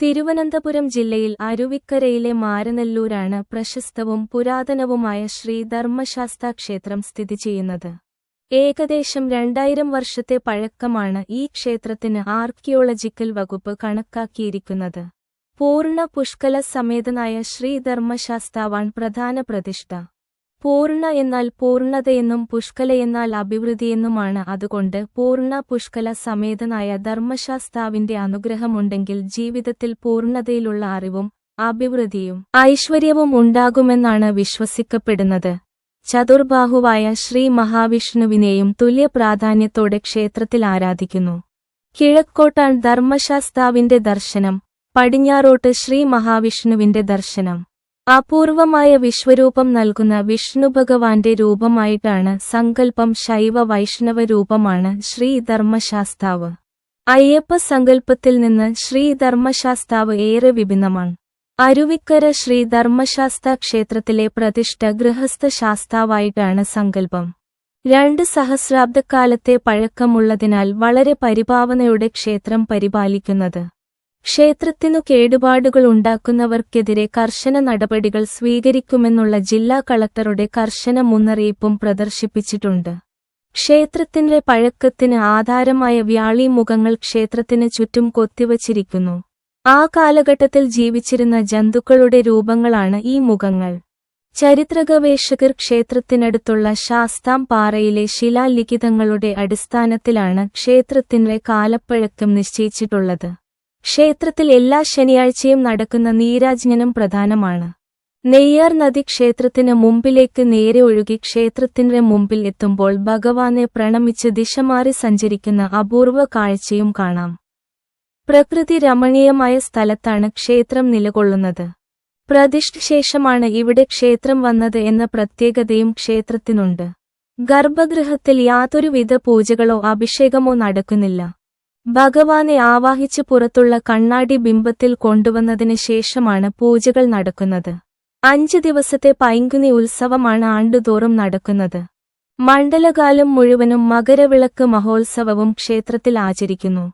തിരുവനന്തപുരം ജില്ലയിൽ അരുവിക്കരയിലെ മാരനെല്ലൂരാണ് പ്രശസ്തവും പുരാതനവുമായ ശ്രീ ധർമ്മശാസ്ത ക്ഷേത്രം സ്ഥിതി ചെയ്യുന്നത്. ഏകദേശം രണ്ടായിരം വർഷത്തെ പഴക്കമാണ് ഈ ക്ഷേത്രത്തിന് ആർക്കിയോളജിക്കൽ വകുപ്പ് കണക്കാക്കിയിരിക്കുന്നത്. പൂർണ പുഷ്കല സമേതനായ ശ്രീ ധർമ്മശാസ്താവാൻ പ്രധാന പ്രതിഷ്ഠ. പൂർണ എന്നാൽ പൂർണതയെന്നും പുഷ്കലയെന്നാൽ അഭിവൃദ്ധിയെന്നുമാണ്. അതുകൊണ്ട് പൂർണ പുഷ്കല സമേതനായ ധർമ്മശാസ്താവിന്റെ അനുഗ്രഹമുണ്ടെങ്കിൽ ജീവിതത്തിൽ പൂർണതയിലുള്ള അറിവും അഭിവൃദ്ധിയും ഐശ്വര്യവും ഉണ്ടാകുമെന്നാണ് വിശ്വസിക്കപ്പെടുന്നത്. ചതുർബാഹുവായ ശ്രീ മഹാവിഷ്ണുവിനെയും തുല്യ പ്രാധാന്യത്തോടെ ക്ഷേത്രത്തിൽ ആരാധിക്കുന്നു. കിഴക്കോട്ടാൻ ധർമ്മശാസ്താവിന്റെ ദർശനം പടിഞ്ഞാറോട്ട് ശ്രീ മഹാവിഷ്ണുവിന്റെ ദർശനം. അപൂർവമായ വിശ്വരൂപം നൽകുന്ന വിഷ്ണുഭഗവാന്റെ രൂപമായിട്ടാണ് സങ്കല്പം ശൈവ വൈഷ്ണവ രൂപമാണ് ശ്രീ ധർമ്മശാസ്താവ് അയ്യപ്പ സങ്കല്പത്തിൽ നിന്ന് ശ്രീ ധർമ്മശാസ്താവ് ഏറെ വിഭിന്നമാണ്. അരുവിക്കര ശ്രീ ധർമ്മശാസ്ത ക്ഷേത്രത്തിലെ പ്രതിഷ്ഠ ഗൃഹസ്ഥ ശാസ്താവായിട്ടാണ് സങ്കല്പം. രണ്ട് സഹസ്രാബ്ദക്കാലത്തെ പഴക്കമുള്ളതിനാൽ വളരെ പരിപാവനയുടെ ക്ഷേത്രം പരിപാലിക്കുന്നത്. ക്ഷേത്രത്തിനു കേടുപാടുകൾ ഉണ്ടാക്കുന്നവർക്കെതിരെ കർശന നടപടികൾ സ്വീകരിക്കുമെന്നുള്ള ജില്ലാ കളക്ടറുടെ കർശന മുന്നറിയിപ്പും പ്രദർശിപ്പിച്ചിട്ടുണ്ട്. ക്ഷേത്രത്തിന്റെ പഴക്കത്തിന് ആധാരമായ വ്യാളിമുഖങ്ങൾ ക്ഷേത്രത്തിന് ചുറ്റും കൊത്തിവച്ചിരിക്കുന്നു. ആ കാലഘട്ടത്തിൽ ജീവിച്ചിരുന്ന ജന്തുക്കളുടെ രൂപങ്ങളാണ് ഈ മുഖങ്ങൾ. ചരിത്രഗവേഷകർ ക്ഷേത്രത്തിനടുത്തുള്ള ശാസ്താം പാറയിലെ ശിലാലിഖിതങ്ങളുടെ അടിസ്ഥാനത്തിലാണ് ക്ഷേത്രത്തിന്റെ കാലപ്പഴക്കം നിശ്ചയിച്ചിട്ടുള്ളത്. ക്ഷേത്രത്തിൽ എല്ലാ ശനിയാഴ്ചയും നടക്കുന്ന നീരാജ്ഞനം പ്രധാനമാണ്. നെയ്യാർ നദി ക്ഷേത്രത്തിന് മുമ്പിലേക്ക് നേരെ ഒഴുകി ക്ഷേത്രത്തിന്റെ മുമ്പിൽ എത്തുമ്പോൾ ഭഗവാനെ പ്രണമിച്ച് ദിശമാറി സഞ്ചരിക്കുന്ന അപൂർവ കാഴ്ചയും കാണാം. പ്രകൃതി രമണീയമായ സ്ഥലത്താണ് ക്ഷേത്രം നിലകൊള്ളുന്നത്. പ്രതിഷ്ഠശേഷമാണ് ഇവിടെ ക്ഷേത്രം വന്നത് എന്ന പ്രത്യേകതയും ക്ഷേത്രത്തിനുണ്ട്. ഗർഭഗൃഹത്തിൽ യാതൊരുവിധ പൂജകളോ അഭിഷേകമോ നടക്കുന്നില്ല. ഭഗവാനെ ആവാഹിച്ച് പുറത്തുള്ള കണ്ണാടി ബിംബത്തിൽ കൊണ്ടുവന്നതിന് ശേഷമാണ് പൂജകൾ നടക്കുന്നത്. അഞ്ച് ദിവസത്തെ പൈങ്കുനി ഉത്സവമാണ് ആണ്ടുതോറും നടക്കുന്നത്. മണ്ഡലകാലം മുഴുവനും മകരവിളക്ക് മഹോത്സവവും ക്ഷേത്രത്തിൽ ആചരിക്കുന്നു.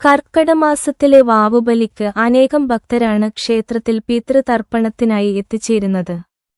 കർക്കടമാസത്തിലെ വാവുബലിക്ക് അനേകം ഭക്തരാണ് ക്ഷേത്രത്തിൽ പിതൃതർപ്പണത്തിനായി എത്തിച്ചേരുന്നത്.